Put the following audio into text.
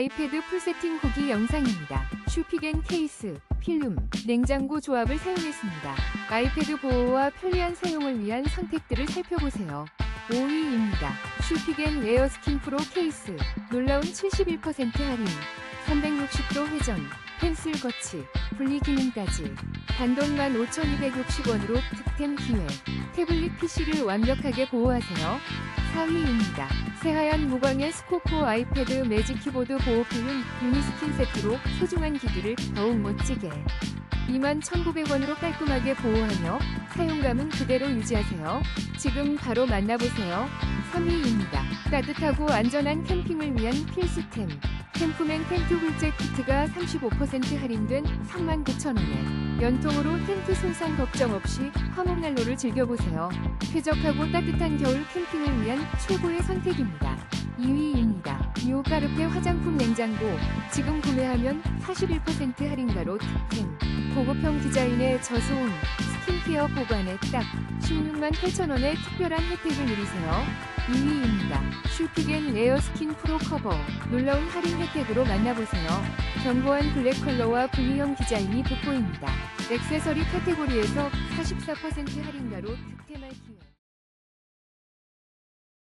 아이패드 풀세팅 후기 영상입니다. 슈피겐 케이스, 필름, 냉장고 조합을 사용했습니다. 아이패드 보호와 편리한 사용을 위한 선택들을 살펴보세요. 5위입니다. 슈피겐 에어스킨 프로 케이스, 놀라운 71% 할인, 360도 회전, 펜슬 거치, 분리 기능까지 단돈 15,260원으로 득템 기회, 태블릿 PC를 완벽하게 보호하세요. 4위입니다. 새하얀 무광의 스코코 아이패드 매직 키보드 보호 필름 유니스킨 세트로 소중한 기기를 더욱 멋지게 21,900원으로 깔끔하게 보호하며 사용감은 그대로 유지하세요. 지금 바로 만나보세요. 3위입니다. 따뜻하고 안전한 캠핑을 위한 필수템. 캠프맨 텐트 훌제 키트가 35% 할인된 39,000원에 연통으로 텐트 손상 걱정 없이 화목난로를 즐겨보세요. 쾌적하고 따뜻한 겨울 캠핑을 위한 최고의 선택입니다. 2위입니다. 유오카르페 화장품 냉장고 지금 구매하면 41% 할인가로 득템 고급형 디자인의 저소음 스킨케어 보관에 딱 16만 8천원의 특별한 혜택을 누리세요. 2위입니다. 슈피겐 에어스킨 프로 커버 놀라운 할인 혜택으로 만나보세요. 견고한 블랙 컬러와 분리형 디자인이 돋보입니다. 액세서리 카테고리에서 44% 할인가로 득템할 기회.